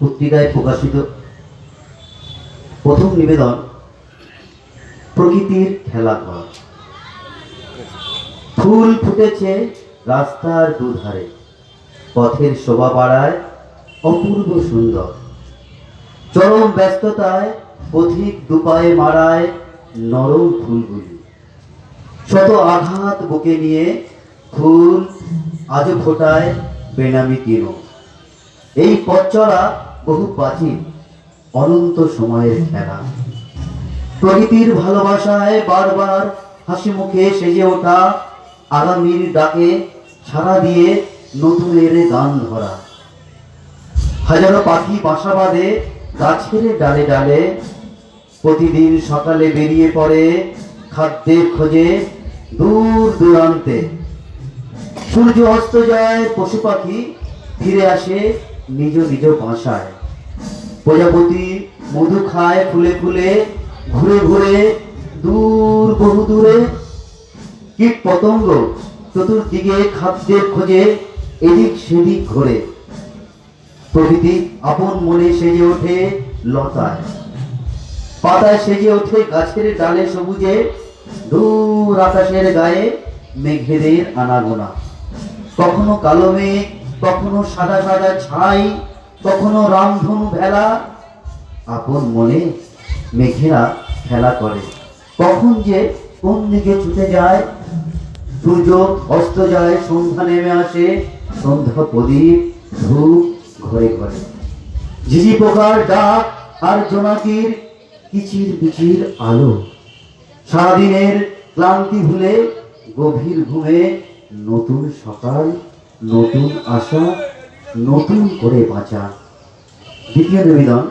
পত্রিকায় প্রকাশিত প্রথম নিবেদন, প্রকৃতির খেলাঘর ফুল ফুটেছে রাস্তার দুধারে, পথের শোভা বাড়ায় অপূর্ব সুন্দর। চরম ব্যস্ততায় পথিক দুপায়ে মারায় নরম ফুলগুলি। শত আঘাত বুকে নিয়ে ফুল আজও ফোটায় বেনামি কেন। এই পথ চলা বহু প্রাচীন, অনন্ত সময়ের খেলা। প্রকৃতির ভালোবাসায় বারবার হাসি মুখে সেজে ওঠা আগামীর ডাকে সারা দিয়ে নতুনের গান ধরা। হাজারো পাখি বাসা বাঁধে গাছের ডালে ডালে। প্রতিদিন সকালে বেরিয়ে পড়ে খাদ্যের খোঁজে দূর দূরান্তে। সূর্য অস্ত যায় পশু পাখি ফিরে আসে নিজ নিজ ভাষায়। প্রজাপতি মধু খায় ফুলে ফুলে, ঘুরে ঘুরে, দূর বহু দূরে। কীট পতঙ্গ চতুর্দিকে খাদ্যের খোঁজে, এদিক সেদিক ঘোরে। প্রকৃতি আপন মনে সেজে ওঠে লতায়। পাতায় সেজে ওঠে গাছের ডালে সবুজে, দূর আকাশের গায়ে মেঘেদের আনাগোনা। কখনো কালো মেঘ কখনো সাদা সাদা ছাই কখনো রামধনু ভেলা। আপন মনে মেঘেরা খেলা করে। কখন যে কোন দিকে ছুটে যায় সূর্য অস্ত যায়, সন্ধ্যা নেমে আসে, সন্ধ্যা প্রদীপ ধূপ ঘরে ঘরে। ঝিঝি পোকার ডাক আর জোনাকির কিচির বিচির আলো। সারাদিনের ক্লান্তি ভুলে গভীর ঘুমে নতুন সকাল নতুন আশা নতুন করে বাঁচা। দ্বিতীয় নিবেদন